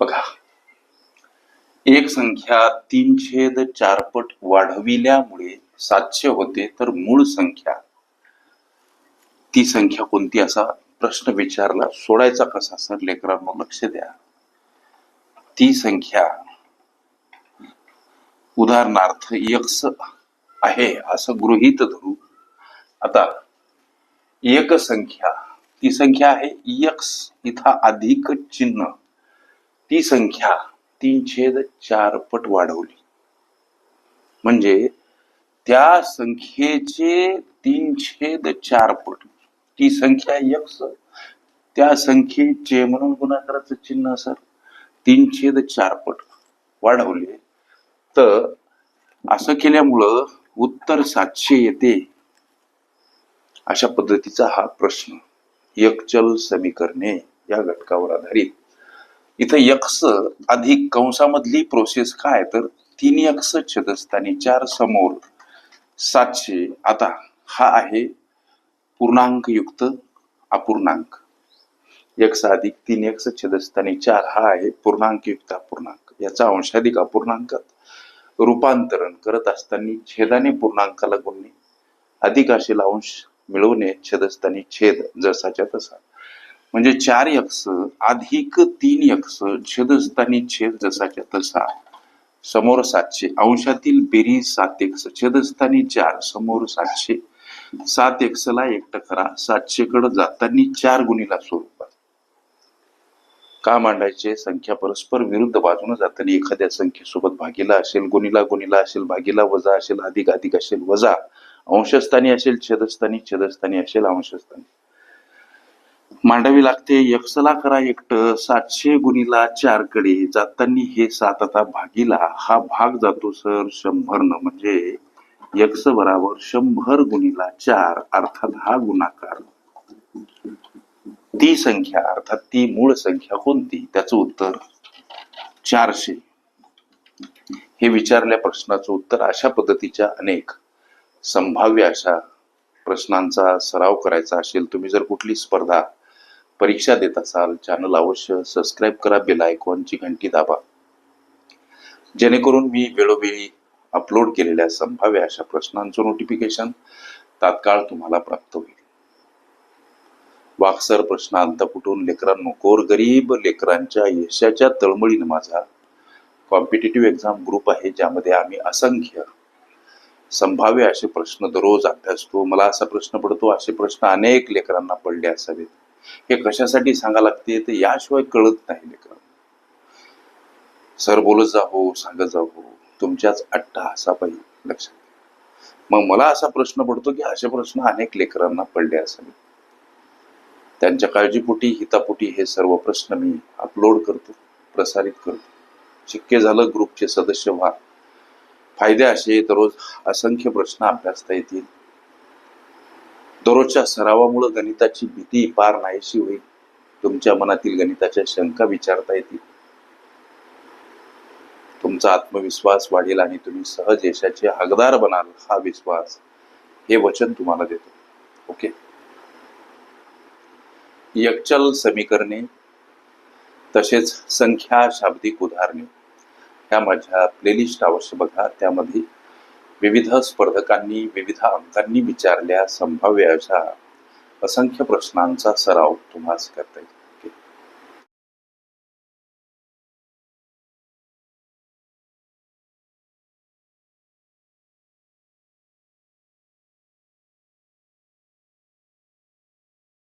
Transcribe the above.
बघा. एक संख्या तीन छेद चार पट वाढविल्यामुळे सातशे होते तर मूळ संख्या. ती संख्या कोणती असा प्रश्न विचारला सोडायचा कसा सर? लेकरांना लक्ष द्या. ती संख्या उदाहरणार्थ यक्स आहे असं गृहीत धरू. आता एक संख्या ती संख्या आहे यक्स इथं अधिक चिन्ह. ती संख्या तीन छेद चार पट वाढवली. म्हणजे त्या संख्येचे तीन छेद चार पट. ती संख्या यक्स त्या संख्येचे म्हणून गुणाकाराचं चिन्ह सर तीन छेद चार पट वाढवले. तर असं केल्यामुळं उत्तर सातशे येते. अशा पद्धतीचा हा प्रश्न. यकचल समीकरणे या घटकावर आधारित. इथं यक्स अधिक कंसामधली प्रोसेस काय? तर तीन यक्स छेदस्थानी चार समोर सातशे. आता हा आहे पूर्णांक युक्त अपूर्णांक. यक्स अधिक तीन यक्स छेदस्थानी चार हा आहे पूर्णांक युक्त अपूर्णांक. याचा अंशाधिक अपूर्णांकात रूपांतरण करत असताना छेदाने पूर्णांकाला गुणणे अधिक असेल अंश मिळवणे छेदस्थानी छेद जसाच्या तसा. म्हणजे चार यक्स अधिक तीन यक्स छेदस्थानी छेद जसाच्या तसा समोर सातशे. अंशातील बेरीज सात एक्स छेदस्थानी चार. समोर सातशे. सात एक्सला एकट करा. सातशे कडे जातानी चार गुणीला स्वरूपात का मांडायचे? संख्या परस्पर विरुद्ध बाजूने जाताना एखाद्या संख्येसोबत भागीला असेल गुणीला गुणीला असेल भागीला वजा असेल अधिक अधिक असेल वजा. अंशस्थानी असेल छेदस्थानी छेदस्थानी असेल अंशस्थानी. मांडावी लागते. यक्सला करा एकट. सातशे गुणीला चारकडे. जाताना हे सात आता भागीला. हा भाग जातो सर शंभर न म्हणजे यक्स बराबर शंभर गुणीला चार. अर्थात हा गुणाकार. ती संख्या अर्थात ती मूळ संख्या कोणती? त्याचं उत्तर चारशे. हे विचारल्या प्रश्नाचं उत्तर अशा पद्धतीच्या अनेक संभाव्य अशा प्रश्नांचा सराव करायचा असेल तुम्ही जर कुठली स्पर्धा परीक्षा देत असाल चॅनल अवश्य सबस्क्राईब करा बेल आयकॉनची घंटी दाबा. जेणेकरून मी वेळोवेळी अपलोड केलेल्या संभाव्य अशा प्रश्नांचं नोटिफिकेशन तात्काळ तुम्हाला प्राप्त होईल. वाक्सर प्रश्न अंतपुटून लेकरांनो कोर गरीब लेकरांच्या यशाच्या तळमळीनं माझा कॉम्पिटेटिव्ह एक्झाम ग्रुप आहे ज्यामध्ये आम्ही असंख्य संभाव्य असे प्रश्न दररोज अभ्यासतो. मला असा प्रश्न पडतो असे प्रश्न अनेक लेकरांना पडले असावेत. हे कशासाठी सांगा लागते? तर याशिवाय कळत नाही लेकर. सर बोलत जा हो सांगत जा हो तुमच्याच अट्टा असा पाहिजे लक्षात मग मला असा प्रश्न पडतो की असे प्रश्न अनेक लेकरांना पडले असावे त्यांच्या काळजीपोटी हितापोटी हे सर्व प्रश्न मी अपलोड करतो प्रसारित करतो. शक्य झालं ग्रुपचे सदस्य व्हा. फायदे असे दररोज असंख्य प्रश्न अभ्यासता येतील. दररोजच्या सरावामुळे गणिताची भीती पार नाहीशी होईल. तुमच्या मनातील गणिताच्या शंका विचारता येतील. तुमचा आत्मविश्वास वाढेल आणि तुम्ही सहज यशाचे हकदार बनाल हा विश्वास हे वचन तुम्हाला देतो. ओके? यकचल समीकरणे तसेच संख्या शाब्दिक उदाहरणे. ह्या माझ्या प्लेलिस्ट अवश्य बघा. त्यामध्ये विविध स्पर्धकांनी विविध अंकांनी विचारल्या संभाव्य अशा असंख्य प्रश्नांचा सराव तुम्हाला करता येईल.